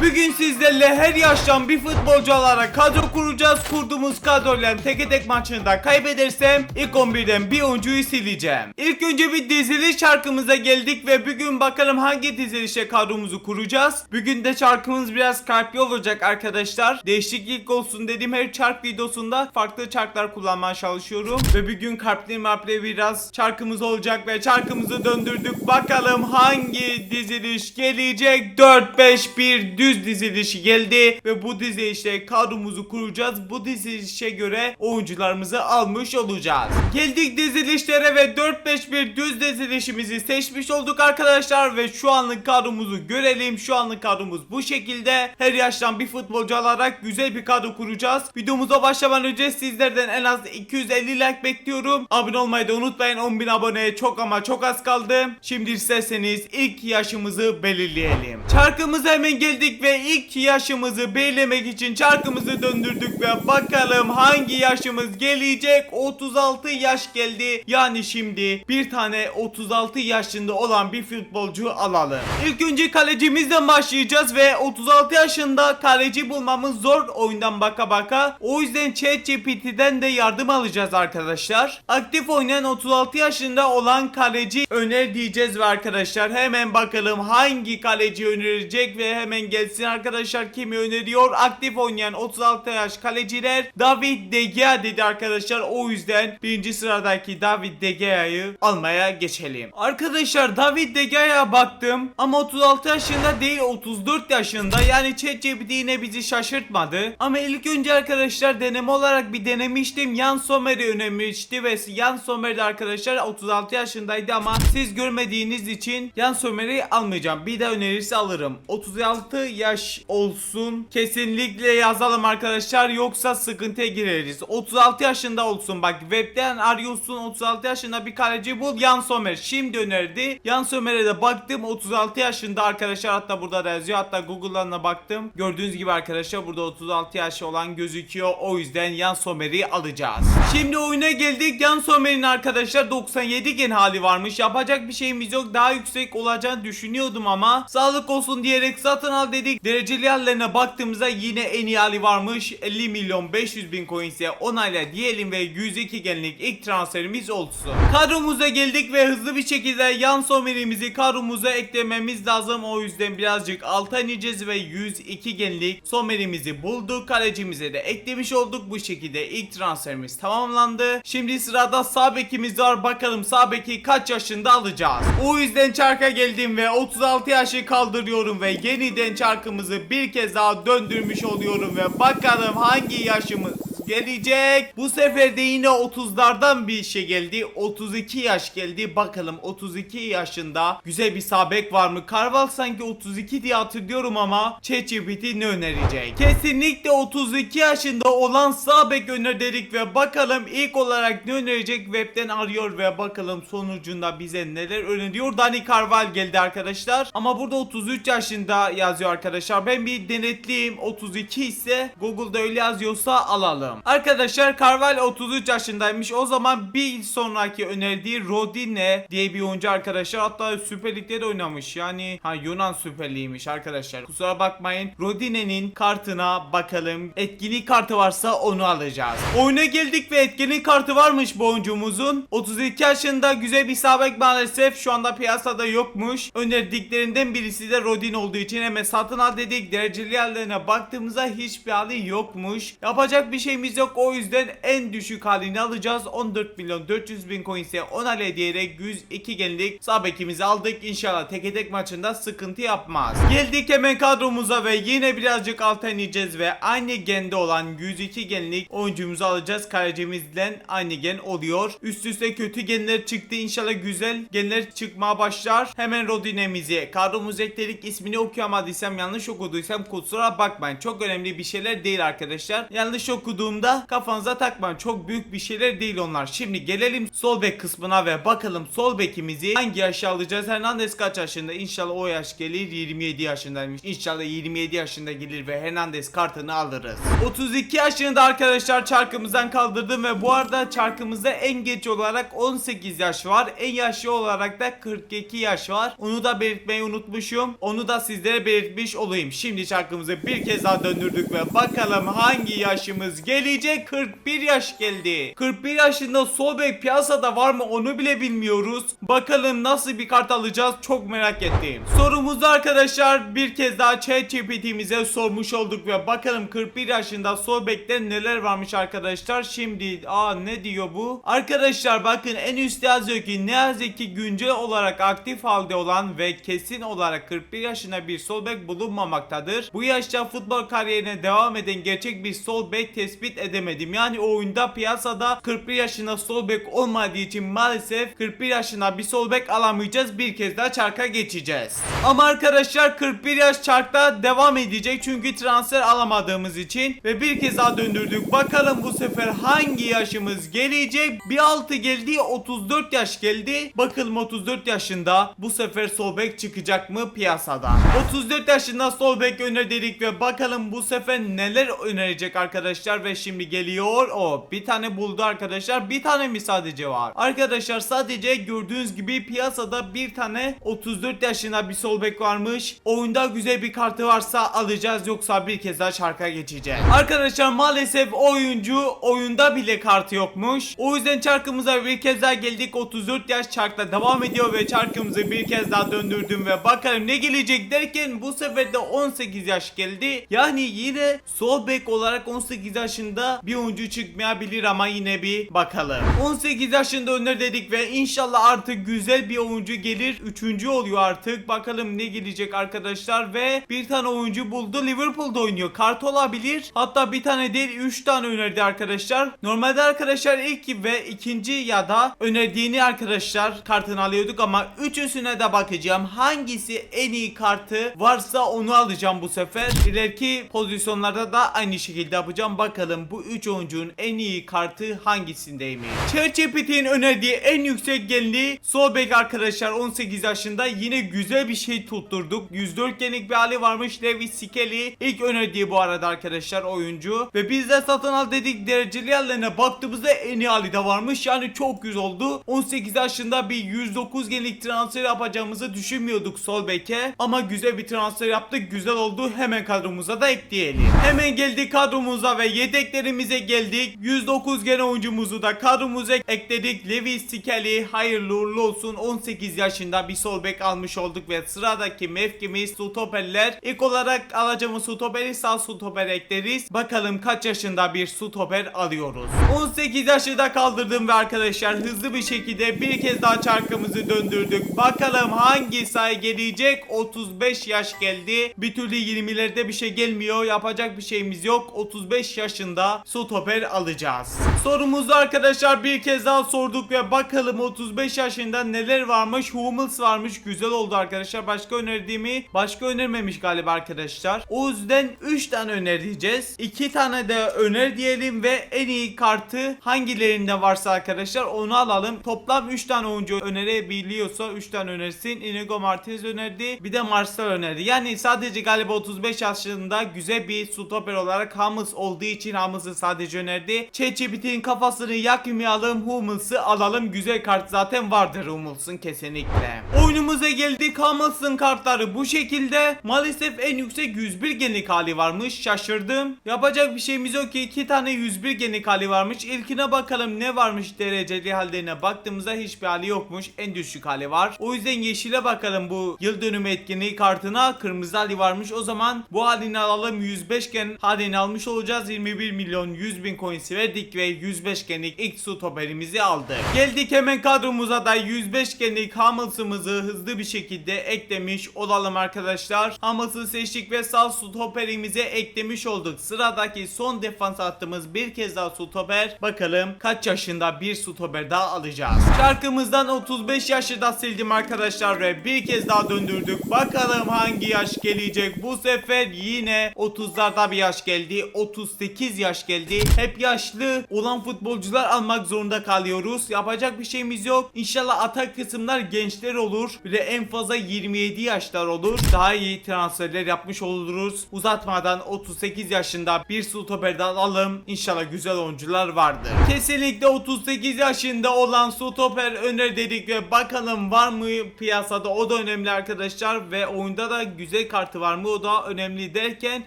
Bugün sizlerle her yaştan bir futbolcu alarak kadro kuracağız. Kurduğumuz kadroyla teke tek maçında kaybedersem ilk 11'den bir oyuncuyu sileceğim. İlk önce bir diziliş şarkımıza geldik ve bugün bakalım hangi dizilişe kadromuzu kuracağız. Bugün de şarkımız biraz kalpli olacak arkadaşlar. Değişiklik olsun dedim her çark videosunda farklı çarklar kullanmaya çalışıyorum. Ve bugün kalpli marpli biraz çarkımız olacak ve çarkımızı döndürdük. Bakalım hangi diziliş gelecek? 4-5-1 düz dizilişi geldi ve bu dizilişte kadromuzu kuracağız. Bu dizilişe göre oyuncularımızı almış olacağız. Geldik dizilişlere ve 4-5-1 düz dizilişimizi seçmiş olduk arkadaşlar ve şu anlık kadromuzu görelim. Şu anlık kadromuz bu şekilde. Her yaştan bir futbolcu alarak güzel bir kadro kuracağız. Videomuza başlamadan önce sizlerden en az 250 like bekliyorum. Abone olmayı da unutmayın. 10.000 aboneye çok ama çok az kaldı. Şimdi isterseniz ilk yaşımızı belirleyelim. Çarkımıza hemen geldik ve ilk yaşımızı belirlemek için çarkımızı döndürdük ve bakalım hangi yaşımız gelecek. 36 yaş geldi. Yani şimdi bir tane 36 yaşında olan bir futbolcu alalım. İlk önce kalecimizden başlayacağız ve 36 yaşında kaleci bulmamız zor oyundan baka baka. O yüzden ChatGPT'den de yardım alacağız arkadaşlar. Aktif oynayan 36 yaşında olan kaleci öner diyeceğiz ve arkadaşlar hemen bakalım hangi kaleci önerecek ve hemen gelsin arkadaşlar kimi öneriyor. Aktif oynayan 36 yaş kaleciler David De Gea dedi arkadaşlar. O yüzden birinci sıradaki David De Gea'yı almaya geçelim. Arkadaşlar David De Gea'ya baktım ama 36 yaşında değil 34 yaşında. Yani ChatGPT yine bizi şaşırtmadı. Ama ilk önce arkadaşlar deneme olarak bir denemiştim. Yan Sommer'i önermişti ve Yan Sommer arkadaşlar 36 yaşındaydı ama siz görmediğiniz için Yan Sommer'i almayacağım. Bir de önerirse alırım. 36 yaş olsun. Kesinlikle yazalım arkadaşlar yoksa sıkıntıya gireriz. 36 yaşında olsun bak webden arıyorsun 36 yaşında bir kaleci bul Yan Sommer. Şimdi önerdi. Yan Sommer'e de baktım 36 yaşında arkadaşlar hatta burada da yazıyor. Hatta Google'dan da baktım. Gördüğünüz gibi arkadaşlar burada 36 yaş olan gözüküyor. O yüzden Yan Sommer'i alacağız. Şimdi oyuna geldik. Yan Sommer'in arkadaşlar 97 gen hali varmış. Yapacak bir şeyimiz yok. Daha yüksek olacağını düşünüyordum ama sağlık olsun diyerek satın al dedik. Dereceli hallerine baktığımızda yine en iyi hali varmış. 50 milyon 500 bin coins'e onayla diyelim ve 102 genlik ilk transferimiz olsun. Kadromuza geldik ve hızlı bir şekilde yan somerimizi kadromuza eklememiz lazım. O yüzden birazcık alta ineceğiz ve 102 genlik somerimizi bulduk. Kalecimize de eklemiş olduk. Bu şekilde ilk transferimiz tamamlandı. Şimdi sırada sağ bekimiz var. Bakalım sağ beki kaç yaşında alacağız. O yüzden çarka geldim ve 36 yaşı kaldırıyorum ve yeniden çarkımızı bir kez daha döndürmüş oluyorum ve bakalım hangi yaşımız gelecek. Bu sefer de yine 30'lardan bir şey geldi. 32 yaş geldi. Bakalım 32 yaşında güzel bir sabek var mı? Karval sanki 32 diye hatırlıyorum ama ChatGPT ne önerecek? Kesinlikle 32 yaşında olan sabek öner dedik ve bakalım ilk olarak ne önerecek webten arıyor ve bakalım sonucunda bize neler öneriyor. Dani Carval geldi arkadaşlar. Ama burada 33 yaşında yazıyor arkadaşlar. Ben bir denetleyeyim. 32 ise Google'da öyle yazıyorsa alalım. Arkadaşlar Carval 33 yaşındaymış. O zaman bir sonraki önerdiği Rodine diye bir oyuncu arkadaşlar. Hatta Süper Lig'de de oynamış. Yani ha Yunan Süper Lig'iymiş arkadaşlar. Kusura bakmayın. Rodine'nin kartına bakalım. Etkinlik kartı varsa onu alacağız. Oyuna geldik ve etkinlik kartı varmış bu oyuncumuzun. 32 yaşında güzel bir sabek maalesef şu anda piyasada yokmuş. Önerdiklerinden birisi de Rodin olduğu için hemen satın al dedik. Dereceli yerlerine baktığımızda hiçbir hali yokmuş. Yapacak bir şeyimiz yok. O yüzden en düşük halini alacağız. 14 milyon 400 bin coins'e 10 hale diyerek 102 genlik sabekimizi aldık. İnşallah teke tek maçında sıkıntı yapmaz. Geldik hemen kadromuza ve yine birazcık alta ineceğiz ve aynı gende olan 102 genlik oyuncumuzu alacağız. Kalecimizden aynı gen oluyor. Üst üste kötü genler çıktı. İnşallah güzel genler çıkmaya başlar. Hemen Rodinemizi kadromuza ekledik. İsmini okuyamadıysam yanlış okuduysam kusura bakmayın. Çok önemli bir şeyler değil arkadaşlar. Yanlış okuduğum sorduğumda kafanıza takmayın. Çok büyük bir şeyler değil onlar. Şimdi gelelim sol bek kısmına ve bakalım sol bekimizi hangi yaşa alacağız? Hernandez kaç yaşında? İnşallah o yaş gelir. 27 yaşındaymış. İnşallah 27 yaşında gelir ve Hernandez kartını alırız. 32 yaşında arkadaşlar çarkımızdan kaldırdım ve bu arada çarkımızda en geç olarak 18 yaş var. En yaşlı olarak da 42 yaş var. Onu da belirtmeyi unutmuşum. Onu da sizlere belirtmiş olayım. Şimdi çarkımızı bir kez daha döndürdük ve bakalım hangi yaşımız gelecek? 41 yaş geldi. 41 yaşında sol bek piyasada var mı onu bile bilmiyoruz. Bakalım nasıl bir kart alacağız çok merak ettim. Sorumuzu arkadaşlar bir kez daha ChatGPT'mize sormuş olduk ve bakalım 41 yaşında sol bekte neler varmış arkadaşlar. Şimdi aa ne diyor bu? Arkadaşlar bakın en üstte yazıyor ki ne yazık ki güncel olarak aktif halde olan ve kesin olarak 41 yaşında bir sol bek bulunmamaktadır. Bu yaşta futbol kariyerine devam eden gerçek bir sol bek tespit edemedim. Yani oyunda piyasada 41 yaşında sol bek olmadığı için maalesef 41 yaşında bir sol bek alamayacağız. Bir kez daha çarka geçeceğiz. Ama arkadaşlar 41 yaş çarkta devam edecek çünkü transfer alamadığımız için ve bir kez daha döndürdük. Bakalım bu sefer hangi yaşımız gelecek? Bir altı geldi 34 yaş geldi. Bakalım 34 yaşında bu sefer sol bek çıkacak mı piyasada? 34 yaşında sol bek öner dedik ve bakalım bu sefer neler önerecek arkadaşlar ve şimdi geliyor. O bir tane buldu arkadaşlar. Bir tane mi sadece var? Arkadaşlar sadece gördüğünüz gibi piyasada bir tane 34 yaşında bir sol bek varmış. Oyunda güzel bir kartı varsa alacağız yoksa bir kez daha şarka geçeceğiz. Arkadaşlar maalesef oyuncu oyunda bile kartı yokmuş. O yüzden çarkımıza bir kez daha geldik. 34 yaş çarkla devam ediyor ve çarkımızı bir kez daha döndürdüm ve bakalım ne gelecek derken bu sefer de 18 yaş geldi. Yani yine sol bek olarak 18 yaşında bir oyuncu çıkmayabilir ama yine bir bakalım. 18 yaşında Öner dedik ve inşallah artık güzel bir oyuncu gelir. Üçüncü oluyor artık. Bakalım ne gelecek arkadaşlar ve bir tane oyuncu buldu. Liverpool'da oynuyor. Kart olabilir. Hatta bir tane değil 3 tane önerdi arkadaşlar. Normalde arkadaşlar ilk ve ikinci ya da önerdiğini arkadaşlar kartını alıyorduk ama üçüsüne de bakacağım. Hangisi en iyi kartı varsa onu alacağım bu sefer. İleriki pozisyonlarda da aynı şekilde yapacağım. Bakalım bu 3 oyuncunun en iyi kartı hangisindeymiş. ChatGPT'nin önerdiği en yüksek genli sol bek arkadaşlar 18 yaşında yine güzel bir şey tutturduk. 104 genlik bir hali varmış. Lewis Skelly ilk önerdiği bu arada arkadaşlar oyuncu. Ve biz de satın al dedik dereceli yerlerine baktığımızda en iyi hali de varmış. Yani çok güzel oldu. 18 yaşında bir 109 genlik transfer yapacağımızı düşünmüyorduk sol beke. Ama güzel bir transfer yaptık. Güzel oldu. Hemen kadromuza da ekleyelim. Hemen geldik kadromuza ve yedeklerimize geldik. 109 gen oyuncumuzu da kadromuza ekledik. Lewis Skelly hayırlı uğurlu olsun. 18 yaşında bir sol bek almış olduk ve sıradaki mevkimiz stoperler. İlk olarak alacağımız stoperi sağ stoper ekleriz. Bakalım kaç yaşında bir stoper alıyoruz. 18 yaşında kaldırdım ve arkadaşlar hızlı bir şekilde bir kez daha çarkımızı döndürdük. Bakalım hangi sayı gelecek? 35 yaş geldi. Bir türlü 20'lerde bir şey gelmiyor. Yapacak bir şeyimiz yok. 35 yaşında stoper alacağız. Sorumuzu arkadaşlar bir kez daha sorduk ve bakalım 35 yaşında neler varmış? Hummels varmış. Güzel oldu arkadaşlar. Başka önerdiğimi başka önermemiş galiba arkadaşlar. O yüzden 3 tane önereceğiz. 2 tane de öner diyelim ve en iyi kartı hangilerinde varsa arkadaşlar onu alalım. Toplam 3 tane oyuncu önerebiliyorsa 3 tane önersin. Inigo Martinez önerdi. Bir de Marcel önerdi. Yani sadece galiba 35 yaşında güzel bir stoper olarak Hummels olduğu için Hummels'ı sadece önerdi. ChatGPT'nin kafasını yakmayalım. Hummels'ı alalım. Güzel kart zaten vardır Hummels'ın kesinlikle. Oyunumuza geldik. Hummels'ın kartları bu şekilde. Maalesef en yüksek 101 genlik hali varmış. Şaşırdım. Yapacak bir şeyimiz yok ki. 2 tane 101 genlik hali varmış. İlkine bakalım ne varmış dereceli hallerine baktığımızda hiçbir hali yokmuş. En düşük hali var. O yüzden yeşile bakalım bu yıl dönümü etkinliği kartına. Kırmızı hali varmış. O zaman bu halini alalım. 105 gen halini almış olacağız. 21 milyon 100 bin coins verdik ve 105 genlik ilk stoperimizi aldık. Geldik hemen kadromuza da 105 genlik Hummels'ımızı hızlı bir şekilde eklemiş olalım arkadaşlar. Hummels'ı seçtik ve sağ stoperimize eklemiş olduk. Sıradaki son defans hattımız bir kez daha stoper. Bakalım kaç yaşında bir stoper daha alacağız. Şarkımızdan 35 yaşı da sildim arkadaşlar ve bir kez daha döndürdük. Bakalım hangi yaş gelecek. Bu sefer yine 30'larda bir yaş geldi. 38 yaş geldi. Hep yaşlı olan futbolcular almak zorunda kalıyoruz. Yapacak bir şeyimiz yok. İnşallah atak kısımlar gençler olur. Bir en fazla 27 yaşlar olur. Daha iyi transferler yapmış oluruz. Uzatmadan 38 yaşında bir stoperden alalım. İnşallah güzel oyuncular vardır. Kesinlikle 38 yaşında olan stoper öner dedik ve bakalım var mı piyasada o da önemli arkadaşlar ve oyunda da güzel kartı var mı o da önemli derken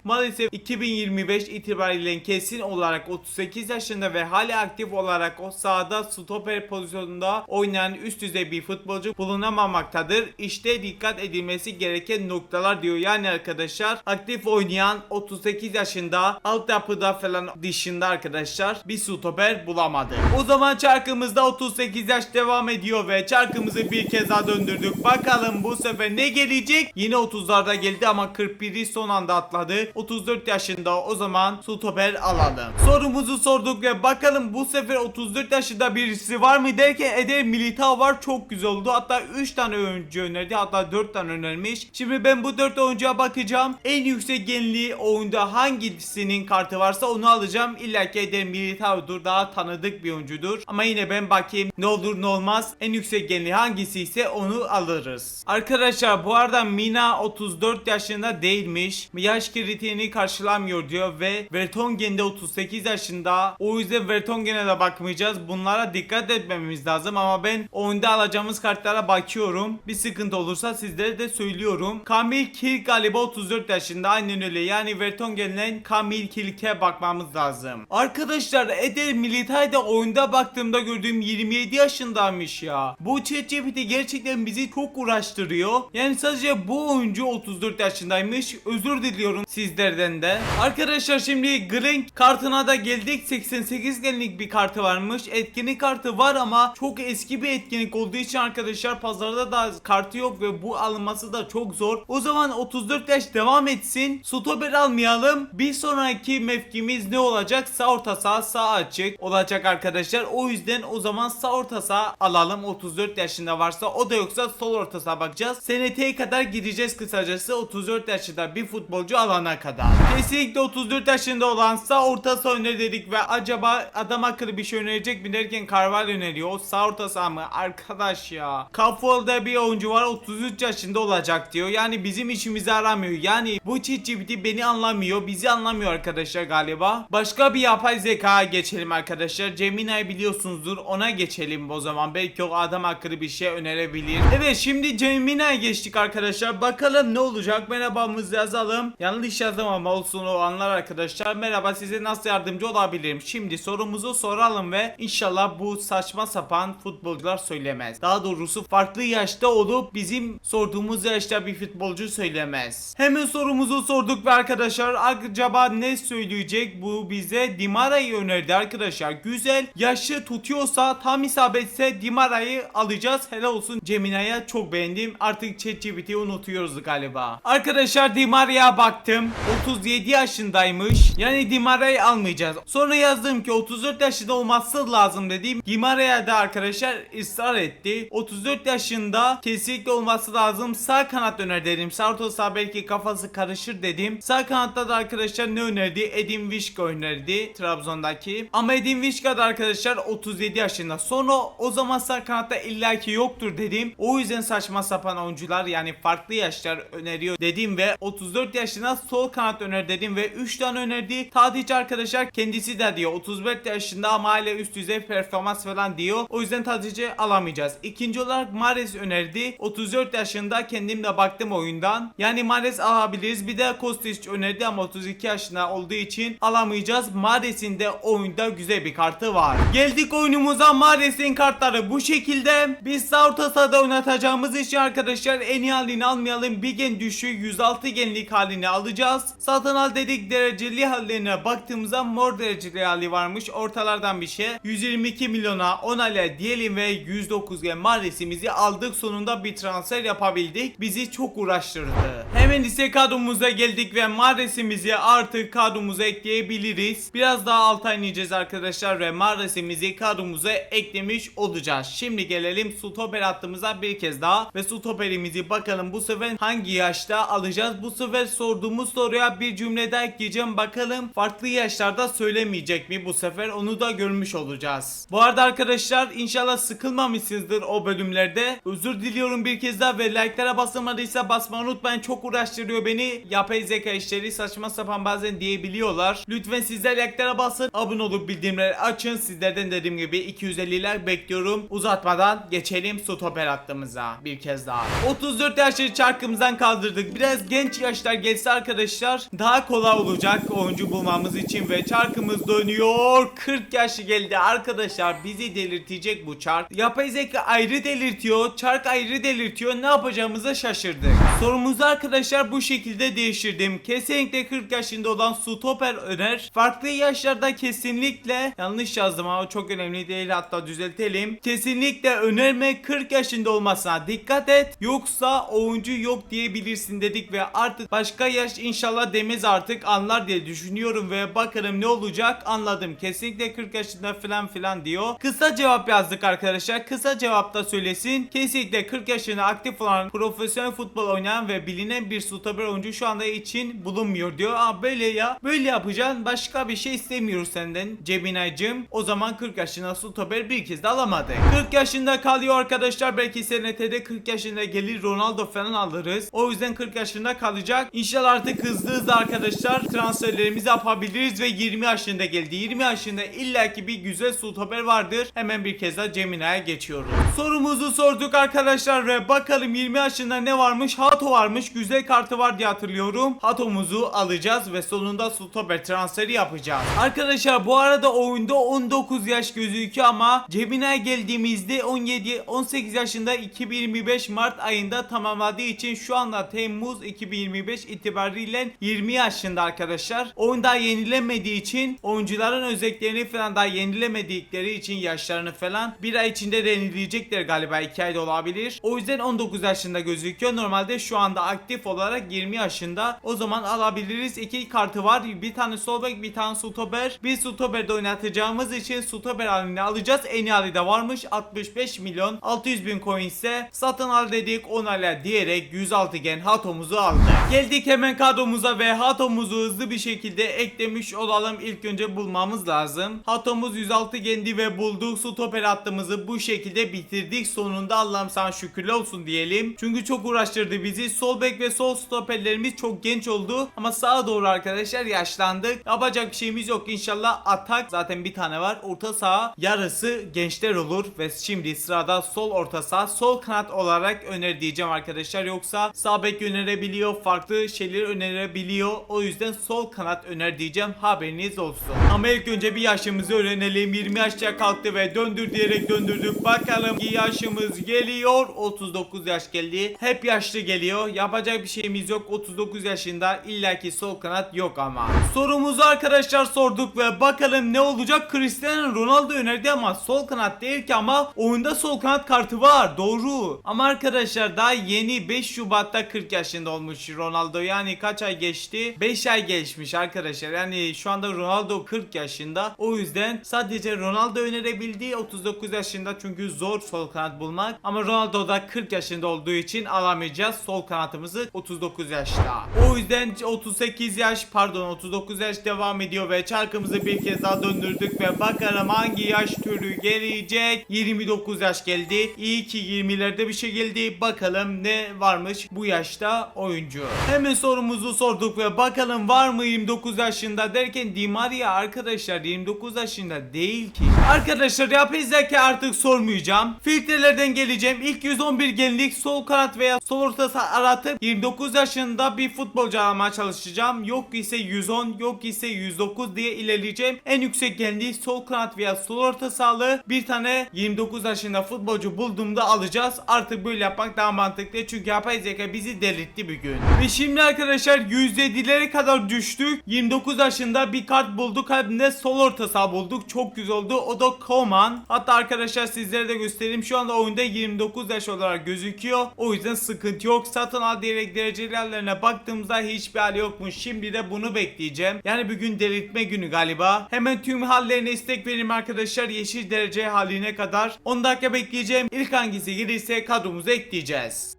maalesef 2025 itibariyle kesin olarak 38 yaşında ve hala aktif olarak o sahada stoper pozisyonunda oynayan üst düzey bir futbolcu bulunamamaktadır. İşte dikkat edilmesi gereken noktalar diyor. Yani arkadaşlar aktif oynayan 38 yaşında altyapıda falan dışında arkadaşlar bir stoper bulamadı. O zaman çarkımızda 38 yaş devam ediyor ve çarkımızı bir kez daha döndürdük. Bakalım bu sefer ne gelecek? Yine 30'larda geldi ama 41'i son anda atladı. 34 yaşında o zaman stoper alalım. Sorumuzu sorduk ve bakalım bu sefer 34 yaşında birisi var mı derken Eder Militao var çok güzel oldu. Hatta 3 tane oyuncu önerdi hatta 4 tane önermiş. Şimdi ben bu 4 oyuncuya bakacağım. En yüksek genliği oyunda hangisinin kartı varsa onu alacağım. İlla ki Eder Militao'dur daha tanıdık bir oyuncudur. Ama yine ben bakayım ne olur ne olmaz. En yüksek genliği hangisi ise onu alırız. Arkadaşlar bu arada Mina 34 yaşında değilmiş. Yaş kriterini karşılamıyor diyor ve Vertonghen de 38 yaşında. O yüzden Vertonghen'e de bakmayacağız. Bunlara dikkat etmemiz lazım ama ben oyunda alacağımız kartlara bakıyorum. Bir sıkıntı olursa sizlere de söylüyorum. Kamil Kirk galiba 34 yaşında. Aynen öyle. Yani Vertonghen'le Kamil Kirk'e bakmamız lazım. Arkadaşlar Eder Militay'da oyunda baktığımda gördüğüm 27 yaşındaymış ya. Bu ChatGPT gerçekten bizi çok uğraştırıyor. Yani sadece bu oyuncu 34 yaşındaymış. Özür diliyorum sizlerden de. Arkadaşlar şimdi Grank kartına da geldik. 88 genlik bir kartı varmış. Etkinlik kartı var ama çok eski bir etkinlik olduğu için arkadaşlar pazarda da kartı yok ve bu alınması da çok zor. O zaman 34 yaş devam etsin. Stoper almayalım. Bir sonraki mevkimiz ne olacak? Sağ orta saha sağ açık olacak arkadaşlar. O yüzden o zaman sağ orta saha alalım. 34 yaşında varsa o da yoksa sol orta saha bakacağız. SNT'ye kadar gideceğiz kısacası 34 yaşında bir futbolcu alana kadar. Kesinlikle 34 yaşında olan sağ orta saha öner dedik ve acaba adam akıllı bir şey önerecek mi derken Carvalho öneriyor. O sağ orta saha mı? Arkadaş ya. Kafol'da bir oyuncu var 33 yaşında olacak diyor. Yani bizim işimizi aramıyor. Yani bu ChatGPT beni anlamıyor. Bizi anlamıyor arkadaşlar galiba. Başka bir yapay zeka geçelim arkadaşlar. Gemini biliyorsunuzdur. Ona geçelim o zaman. Belki o adam akıllı bir şey önerebilir. Evet şimdi Gemini'ye geçtik arkadaşlar. Bakalım ne olacak? Merhabamızı yazalım. Yanlış yazdım ama olsun o anlar arkadaşlar. Merhaba size nasıl yardımcı olabilirim? Şimdi sorumuzu soralım ve inşallah bu saçma sapan futbolcular söylemez. Daha doğrusu farklı yaşta olup bizim sorduğumuz yaşta bir futbolcu söylemez. Hemen sorumuzu sorduk ve arkadaşlar acaba ne söyleyecek bu bize? Dimara'yı önerdi arkadaşlar. Güzel. Yaşı tutuyorsa tam isabetse Dimara'yı alacağız. Helal olsun Gemini'ye çok beğendim. Artık ChatGPT'yi unutuyoruz galiba. Arkadaşlar Dimara'ya baktım. 37 yaşındaymış. Yani Dimara'yı almayacağız. Sonra yazdım ki 34 yaşında olması lazım dediğim Dimara'ya da arkadaşlar ısrar etti. 34 yaşında kesinlikle olması lazım. Sağ kanat öner dedim. Saha belki kafası karışır dedim. Sağ kanatta da arkadaşlar ne önerdi? Edin Vişka önerdi Trabzon'daki. Ama Edin Vişka da arkadaşlar 37 yaşında. Sonra o zaman sağ kanatta illaki yoktur dedim. O yüzden saçma sapan oyuncular yani farklı yaşlar öneriyor dedim ve 34 yaşında sol kanat öner dedim ve 3 tane önerdi. Tadic arkadaşlar kendisi de diyor 34 yaşında ama hala üst düzey performans falan diyor. O yüzden Tadic'i alamayacağız. İkinci olarak Mares önerdi. 34 yaşında kendim de baktım oyundan. Yani Mares alabiliriz. Bir de Kostic önerdi ama 32 yaşında olduğu için alamayacağız. Mares'in de oyunda güzel bir kartı var. Geldik oyunumuza Mares'in kartları bu şekilde. Biz sağ orta sahada oynatacağımız için arkadaşlar en iyi halini almayalım. Bir gen düşü 106 genlik halini alacağız. Satın al dedik dereceli hallerine baktığımızda mor dereceli hali varmış. Ortalardan bir şey. 122 milyona 10 ale diyelim ve 109 gen Mares'imizi aldık. Sonunda bir transfer yapabildik. Bizi çok uğraştırdı. Hemen Hemen ise kadromuza geldik ve Mares'imizi artık kadromuza ekleyebiliriz. Biraz daha alta ineceğiz arkadaşlar ve Mares'imizi kadromuza eklemiş olacağız. Şimdi gelelim stoper hattımıza bir kez daha ve stoperimizi bakalım bu sefer hangi yaşta alacağız? Bu sefer sorduğumuz soruya bir cümle daha ekleyeceğim. Bakalım farklı yaşlarda söylemeyecek mi bu sefer onu da görmüş olacağız. Bu arada arkadaşlar inşallah sıkılmamışsınızdır o bölümlerde. Özür diliyorum bir kez daha ve like'lara basılmadıysa basmayı unutmayın. Çok uğraştırıyor beni. Yapay zeka işleri saçma sapan bazen diyebiliyorlar. Lütfen sizler like'lara basın. Abone olup bildirimleri açın. Sizlerden dediğim gibi 250'ler bekliyorum. Uzatmadan geçelim stoper hattımıza. Bir kez daha. 34 yaşlı çarkımızdan kaldırdık. Biraz genç yaşlar gelse arkadaşlar daha kolay olacak oyuncu bulmamız için ve çarkımız dönüyor. 40 yaşı geldi arkadaşlar. Bizi delirtecek bu çark. Yapay zeka ayrı delirtiyor. Çark ayrı delirtiyor. Ne yapacağımıza şaşırdık. Sorumuzu arkadaşlar bu şekilde değiştirdim. Kesinlikle 40 yaşında olan stoper öner. Farklı yaşlarda kesinlikle yanlış yazdım ama çok önemli değil hatta düzeltelim. Kesinlikle önerme 40 yaşında olmasına dikkat et. Yoksa oyuncu yok diyebilirsin dedik ve artık başka yaş inşallah demez artık anlar diye düşünüyorum ve bakalım ne olacak anladım. Kesinlikle 40 yaşında falan filan diyor. Kısa cevap yazdık arkadaşlar. Kısa cevapta söylesin. Kesinlikle 40 yaşında aktif olan profesyonel futbol oynayan ve bilinen bir stoper oyuncu şu anda için bulunmuyor diyor. Aa böyle ya. Böyle yapacaksın. Başka bir şey istemiyoruz senden Cebinay'cım. O zaman 40 yaşında stoper bir kez de alamadı. 40 yaşında kalıyor arkadaşlar. Belki SNT'de 40 yaşında gelir Ronaldo falan alırız. O yüzden 40 yaşında kalacak. İnşallah artık hızlı hızlı arkadaşlar transferlerimizi yapabiliriz ve 20 yaşında geldi. 20 yaşında illaki bir güzel stoper vardır. Hemen bir kez daha Cemina'ya geçiyoruz. Sorumuzu sorduk arkadaşlar ve bakalım 20 yaşında ne varmış? Hato varmış. Güzel kartı var diye hatırlıyorum. Hato'muzu alacağız ve sonunda stoper transferi yapacağız. Arkadaşlar bu arada oyunda 19 yaş gözüküyor ama Cebina'ya geldiğimizde 17 18 yaşında 2025 Mart ayında tamamladığı için şu anda Temmuz 2025 itibariyle 20 yaşında arkadaşlar. Oyun daha yenilenmediği için oyuncuların özelliklerini falan daha yenilemedikleri için yaşlarını falan bir ay içinde yenileyecekler galiba 2 ayda olabilir. O yüzden 19 yaşında gözüküyor. Normalde şu anda aktif olarak 20 yaşında. O zaman alabiliriz. İki kartı var. Bir tane sol bek, bir tane stoper. Bir stoper de oynatacağımız için stoper halini alacağız. En iyi hali de varmış. 65 milyon 600 bin coin ise satın al dedik. Onayla diyerek 106 gen hatomuzu aldık. Geldik hemen kadromuza ve hatomuzu hızlı bir şekilde eklemiş olalım. İlk önce bulmamız lazım. Hatomuz 106 gendi ve bulduk. Stoper hattımızı bu şekilde bitirdik. Sonunda Allah'ım sana şükürler olsun diyelim. Çünkü çok uğraştırdı bizi. Sol bek ve sol stoperlerimiz çok genç oldu. Ama sağa doğru arkadaşlar yaşlandık. Yapacak bir şeyimiz yok. İnşallah atak zaten bir tane var. Orta saha yarısı gençler olur. Ve şimdi sırada sol orta saha sol kanat olarak öner diyeceğim arkadaşlar. Yoksa sağ bek önerebiliyor. Farklı şeyleri önerebiliyor. O yüzden sol kanat öner diyeceğim. Haberiniz olsun. Ama ilk önce bir yaşımızı öğrenelim. 20 yaşça kalktı ve döndür diyerek döndürdük. Bakalım ki yaşımız geliyor. 39 yaş geldi. Hep yaşlı geliyor. Yapacak bir şeyimiz yok. 39 yaşında illaki sol kanat yok ama. Sorumuzu arkadaşlar sorduk ve bakalım ne olacak? Cristiano Ronaldo önerdi ama sol kanat değil ki ama oyunda sol kanat kartı var. Doğru. Ama arkadaşlar daha yeni 5 Şubat'ta 40 yaşında olmuş Ronaldo. Yani kaç ay geçti? 5 ay geçmiş arkadaşlar. Yani şu anda Ronaldo 40 yaşında. O yüzden sadece Ronaldo önerebildiği 39 yaşında çünkü zor sol kanat bulmak. Ama Ronaldo da 40 yaşında olduğu için alamayacağız sol kanatımızı 39 yaşta. O yüzden 38 yaş pardon 39 yaş devam ediyor ve çarkımızı bir kez daha döndürdük ve bakalım hangi yaş türü gelecek. 29 yaş geldi. İyi ki 20'lerde bir şey geldi. Bakalım ne varmış bu yaşta oyuncu. Hemen sorumuzu sorduk ve bakalım var mı 29 yaşında derken Di Maria arkadaşlar 29 yaşında değil ki. Arkadaşlar yapay zeka artık sormayacağım. Filtrelerden geleceğim. İlk 111 genlik sol kanat veya sol orta saha aratıp 29 yaşında bir futbolcu aramaya çalışacağım. Yok ise 110 yok ise 109 diye ilerleyeceğim. En yüksek genliği sol kanat veya sol orta sahalı bir tane 29 yaşında futbolcu bulduğumda alacağız. Artık böyle yapmak daha mantıklı çünkü yapay zeka bizi delirtti bir gün. Ve şimdi arkadaşlar %7'lere kadar düştük. 29 yaşında bir kart bulduk. Hem de sol orta saha bulduk. Çok güzel oldu. O da Koman. Hatta arkadaşlar sizlere de göstereyim. Şu anda oyunda 29 yaş olarak gözüküyor. O yüzden sıkıntı yok. Satın al diyerek dereceli hallerine baktığımızda hiçbir hali yokmuş. Şimdi de bunu bekleyeceğim. Yani bugün delirtme günü galiba. Hemen tüm hallerine istek verim arkadaşlar. Yeşil derece haline kadar. 10 dakika bekleyeceğim. İlk hangisi gelirse kadromuza ekleyeceğiz.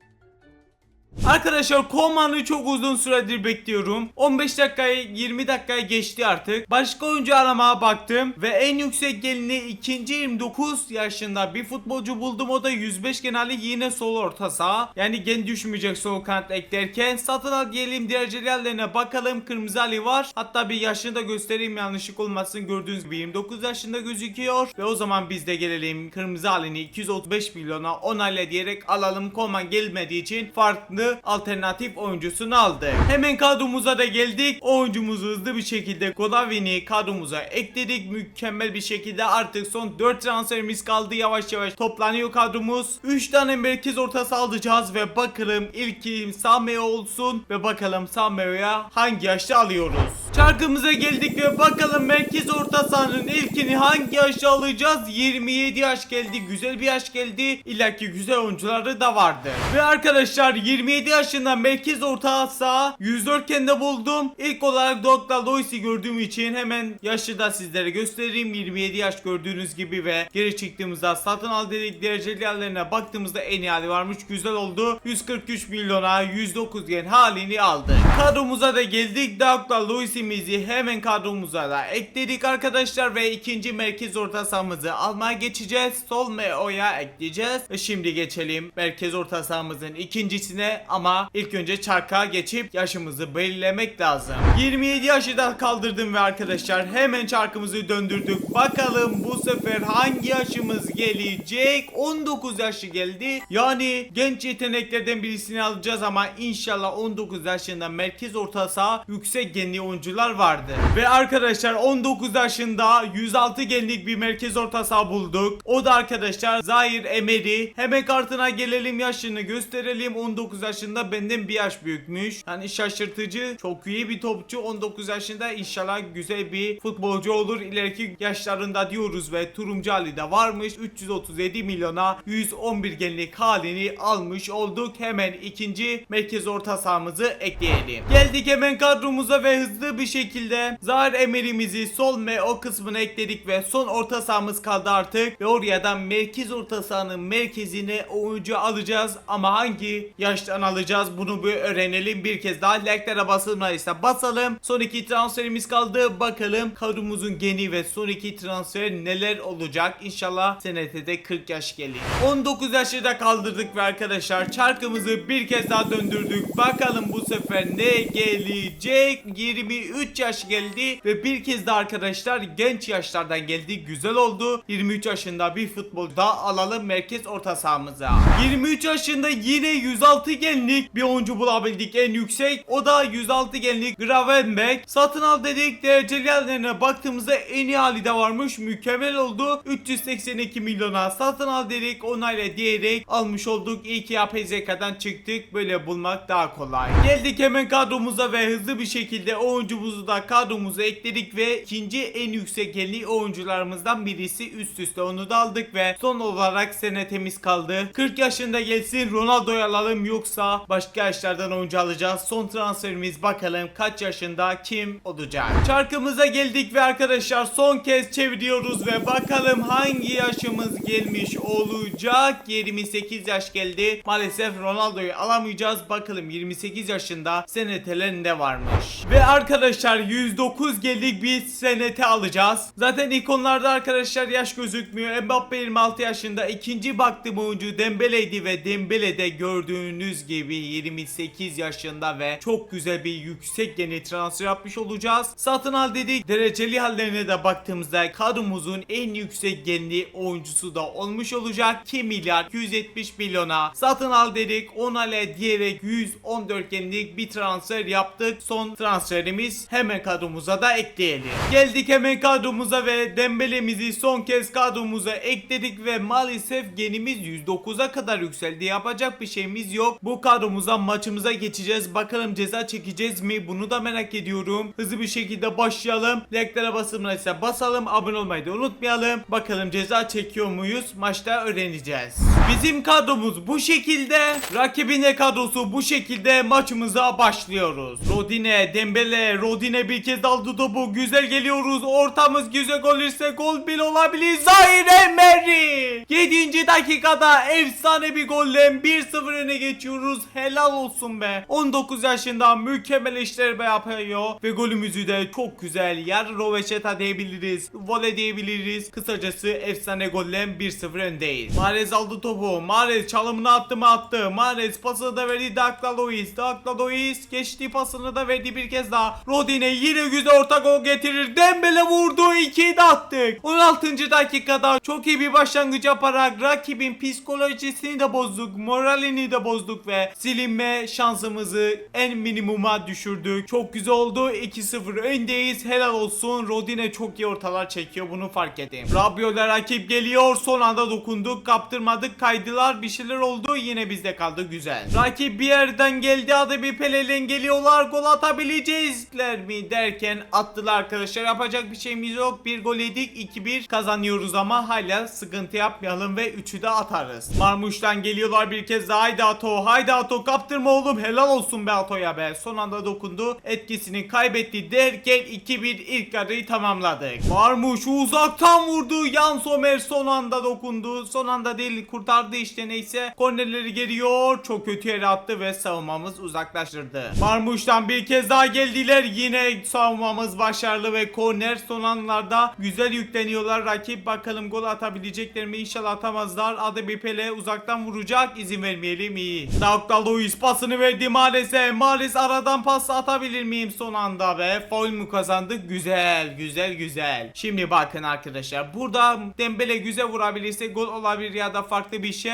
Arkadaşlar Koman'ı çok uzun süredir bekliyorum. 15 dakikayı 20 dakikaya geçti artık. Başka oyuncu aramaya baktım ve en yüksek gelini ikinci 29 yaşında bir futbolcu buldum. O da 105 genelde yine sol orta saha. Yani gen düşmeyecek sol kanat eklerken satın al diyelim dereceli yerlerine bakalım. Kırmızı Ali var. Hatta bir yaşını da göstereyim yanlışlık olmasın. Gördüğünüz gibi 29 yaşında gözüküyor. Ve o zaman biz de gelelim. Kırmızı Ali'ni 235 milyona onayla diyerek alalım. Koman gelmediği için farklı alternatif oyuncusunu aldı. Hemen kadromuza da geldik. Oyuncumuzu hızlı bir şekilde Godavin'i kadromuza ekledik. Mükemmel bir şekilde artık son 4 transferimiz kaldı. Yavaş yavaş toplanıyor kadromuz. 3 tane merkez ortası alacağız ve bakalım ilkim Sameo olsun ve bakalım Sameo'ya hangi yaşta alıyoruz. Çarkımıza geldik ve bakalım merkez orta sahanın ilkini hangi yaşta alacağız? 27 yaş geldi. Güzel bir yaş geldi. İlla ki güzel oyuncuları da vardı. Ve arkadaşlar 27 yaşında merkez orta saha 104 kendi buldum. İlk olarak Dokla Lois'i gördüğüm için hemen yaşı da sizlere göstereyim. 27 yaş gördüğünüz gibi ve geri çıktığımızda satın al dedik dereceli yerlerine baktığımızda en iyi hali varmış. Güzel oldu. 143 milyona 109 gen halini aldı. Kadromuza da geldik. Dokla Lois'imizi hemen kadromuza da ekledik arkadaşlar ve ikinci merkez orta sahamızı almaya geçeceğiz. Sol Meo'ya ekleyeceğiz. Ve şimdi geçelim merkez orta sahamızın ikincisine ama ilk önce çarka geçip yaşımızı belirlemek lazım. 27 yaşı da kaldırdım ve arkadaşlar hemen çarkımızı döndürdük. Bakalım bu sefer hangi yaşımız gelecek? 19 yaşı geldi. Yani genç yeteneklerden birisini alacağız ama inşallah 19 yaşında merkez orta saha yüksek genli oyuncular vardı. Ve arkadaşlar 19 yaşında 106 genlik bir merkez orta saha bulduk. O da arkadaşlar Zahir Emery. Hemen kartına gelelim yaşını gösterelim. 19 yaşında benden bir yaş büyükmüş. Hani şaşırtıcı. Çok iyi bir topçu. 19 yaşında inşallah güzel bir futbolcu olur. İleriki yaşlarında diyoruz ve Turumcu Ali de varmış. 337 milyona 111 genlik halini almış olduk. Hemen ikinci merkez orta sahamızı ekleyelim. Geldik hemen kadromuza ve hızlı bir şekilde Zahir Emery'mizi sol me o kısmına ekledik ve son orta sahamız kaldı artık. Ve oraya da merkez orta sahanın merkezine oyuncu alacağız. Ama hangi yaştan alacağız bunu bir öğrenelim. Bir kez daha like'lara basılmadıysa basalım. Son iki transferimiz kaldı. Bakalım kadromuzun geni ve son iki transfer neler olacak. İnşallah senetede 40 yaş gelir. 19 yaşı da kaldırdık ve arkadaşlar çarkımızı bir kez daha döndürdük. Bakalım bu sefer ne gelecek? 23 yaş geldi ve bir kez daha arkadaşlar genç yaşlardan geldi. Güzel oldu. 23 yaşında bir futbolcu daha alalım merkez orta sahamıza. 23 yaşında yine 106 genlik bir oyuncu bulabildik en yüksek. O da 106 genlik Gravenberg. Satın al dedik dereceli yerlerine baktığımızda en iyi hali de varmış. Mükemmel oldu. 382 milyona satın al dedik. Onayla diyerek almış olduk. İyi ki APZK'dan çıktık. Böyle bulmak daha kolay. Geldik hemen kadromuza ve hızlı bir şekilde oyuncumuzu da kadromuza ekledik ve ikinci en yüksek genli oyuncularımızdan birisi üst üste onu da aldık ve son olarak sene temiz kaldı. 40 yaşında gelsin Ronaldo'yu alalım yoksa başka yaşlardan oyuncu alacağız. Son transferimiz bakalım kaç yaşında kim olacak. Çarkımıza geldik ve arkadaşlar son kez çeviriyoruz ve bakalım hangi yaşımız gelmiş olacak. 28 yaş geldi. Maalesef Ronaldo'yu alamayacağız. Bakalım 28 yaşında senetelerinde varmış. Ve arkadaşlar 109 geldik bir senete alacağız. Zaten ikonlarda arkadaşlar yaş gözükmüyor. Mbappe 26 yaşında. ikinci baktığım oyuncu Dembele'ydi ve Dembele'de gördüğünüz gibi 28 yaşında ve çok güzel bir yüksek yeni transfer yapmış olacağız. Satın al dedik. Dereceli hallerine de baktığımızda kadromuzun en yüksek genli oyuncusu da olmuş olacak. 2 milyar 170 milyona satın al dedik. Onale diyerek 114 genlik bir transfer yaptık. Son transferimiz hemen kadromuza da ekleyelim. Geldik hemen kadromuza ve Dembele'mizi son kez kadromuza ekledik ve maalesef genimiz 109'a kadar yükseldi. Yapacak bir şeyimiz yok. Bu kadromuza maçımıza geçeceğiz. Bakalım ceza çekeceğiz mi? Bunu da merak ediyorum. Hızlı bir şekilde başlayalım. Like'lara basılmaysa basalım. Abone olmayı da unutmayalım. Bakalım ceza çekiyor muyuz? Maçta öğreneceğiz. Bizim kadromuz bu şekilde. Rakibin de kadrosu bu şekilde maçımıza başlıyoruz. Rodine, Dembele, Rodine bir kez aldı topu. Güzel geliyoruz. Ortamız güzel olursa gol bile olabilir. Zahir Emery. 7. dakikada efsane bir golle 1-0 öne geçiyoruz. Helal olsun be. 19 yaşında mükemmel işler yapıyor. Ve golümüzü de çok güzel. Yarı roveşeta diyebiliriz. Vole diyebiliriz. Kısacası efsane golle 1-0 öndeyiz. Mahrez aldı topu. Mahrez çalımını attı mı attı. Mahrez pasını da verdi. Dakla Luis. Dakla Luis geçti pasını da verdi bir kez daha. Rodine yine güzel orta gol getirir. Dembele vurdu. 2'yi de attık. 16. dakikada çok iyi bir başlangıç yaparak rakibin psikolojisini de bozduk. Moralini de bozduk ve silinme şansımızı en minimuma düşürdük. Çok güzel oldu. 2-0 öndeyiz. Helal olsun. Rodine çok iyi ortalar çekiyor. Bunu fark ettim. Rabiot'la rakip geliyor. Son anda dokunduk. Kaptırmadık. Kaydılar. Bir şeyler oldu. Yine bizde kaldı. Güzel. Rakip bir yerden geldi. Hadi bir Pele'yle geliyorlar. Gol atabilecekler mi derken attılar arkadaşlar. Yapacak bir şeyimiz yok. Bir gol yedik. 2-1 kazanıyoruz ama hala sıkıntı yapmayalım ve 3'ü de atarız. Marmuş'tan geliyorlar bir kez daha. Haydi Ato. Haydi Ato. Kaptırma oğlum. Helal olsun be Ato'ya be. Son anda dokundu. Etkisini kaybetti derken 2-1 ilk yarıyı tamamladık. Marmuş uzaktan vurdu. Yan Somer son anda dokundu. Son anda değil kurtardı işte neyse. Kornerleri geliyor. Çok kötü yere attı ve savunmamız uzaklaştırdı. Marmuş'tan bir kez daha geldiler. Yine savunmamız başarılı ve korner son anlarda güzel yükleniyorlar. Rakip bakalım gol atabilecekler mi? İnşallah atamazlar. Adı bir Pele uzaktan vuracak. İzin vermeyelim iyi. Davukta Luis pasını verdi maalesef. Maalesef aradan pas atabilir miyim son anda ve foul mu kazandık? Güzel güzel güzel. Şimdi bakın arkadaşlar. Burada Dembele güzel vurabilirse gol olabilir ya da farklı bir şey.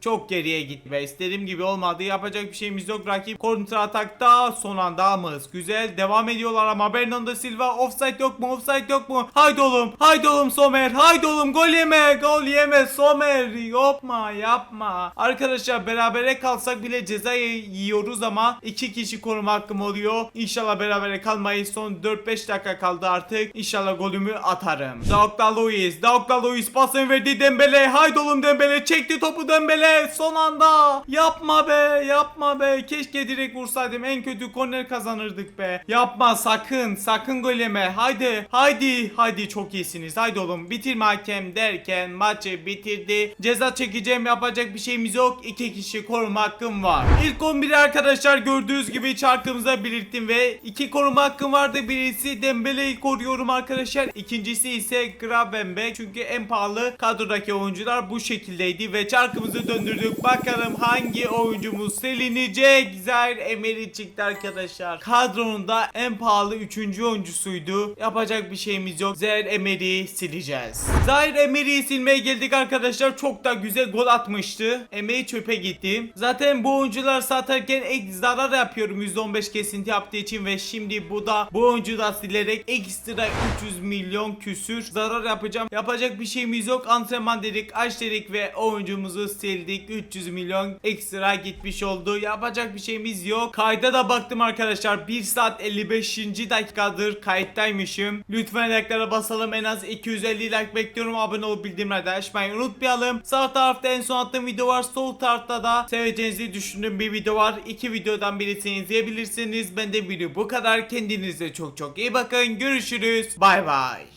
Çok geriye gitti ve istediğim gibi olmadı. Yapacak bir şeyimiz yok. Rakip kontra atakta son anda mız. Güzel devam ediyorlar ama Bernardo Silva offside yok mu? Offside yok mu? Haydi oğlum. Haydi oğlum Somer. Haydi oğlum gol yeme. Gol yeme Somer. Yapma yapma. Arkadaşlar berabere kalsak bile ceza yiyoruz ama iki kişi koruma hakkım oluyor. İnşallah berabere kalmayız. Son 4-5 dakika kaldı artık. İnşallah golümü atarım. Daukla Luis. Daukla Luis pasını verdi Dembele. Haydi oğlum Dembele. Çekti topu Dembele. Son anda. Yapma be. Yapma be. Keşke direkt vursaydım. En kötü korner kazanırdık be. Yapma sakın. Sakın gol yeme. Haydi. Haydi. Haydi çok iyisiniz. Haydi oğlum. Bitirme hakem derken maçı bitirdi. Ceza çekeceğim. Yapacak bir şeyimiz yok. İki kişi koruma hakkım var. İlk 11'i arkadaşlar gördüğünüz gibi çarkımıza belirttim ve iki koruma hakkım vardı. Birisi Dembele'yi koruyorum arkadaşlar. İkincisi ise Gravenberg. Çünkü en pahalı kadrodaki oyuncular bu şekildeydi ve çarkımızı döndürdük. Bakalım hangi oyuncumuz silinecek. Zaire Emery çıktı arkadaşlar. Kadronun da en pahalı 3. oyuncusuydu. Yapacak bir şeyimiz yok. Zaire Emery'i sileceğiz. Zaire Emery'i silmeye geldik arkadaşlar. Çok da güzel gol atmıştı. Emeği çöpe gitti. Zaten bu oyuncular satarken ek zarar yapıyorum %15 kesinti yaptığı için ve şimdi bu da bu oyuncu da silerek ekstra 300 milyon küsür zarar yapacağım. Yapacak bir şeyimiz yok. Antrenman dedik, aç dedik ve oyuncumuzu sildik. 300 milyon ekstra gitmiş oldu. Yapacak bir şeyimiz yok. Kayda da baktım arkadaşlar. 1 saat 55. dakikadır kayıttaymışım. Lütfen like'lara basalım. En az 250 like bekliyorum. Abone olup bildirimleri açmayı unutmayalım. Sağ tarafta en son attığım video var. Sol tarafta da seveceğinizi düşündüğüm bir video var. İki videodan birisini izleyebilirsiniz. Ben de video bu kadar. Kendinize çok çok iyi bakın. Görüşürüz. Bay bay.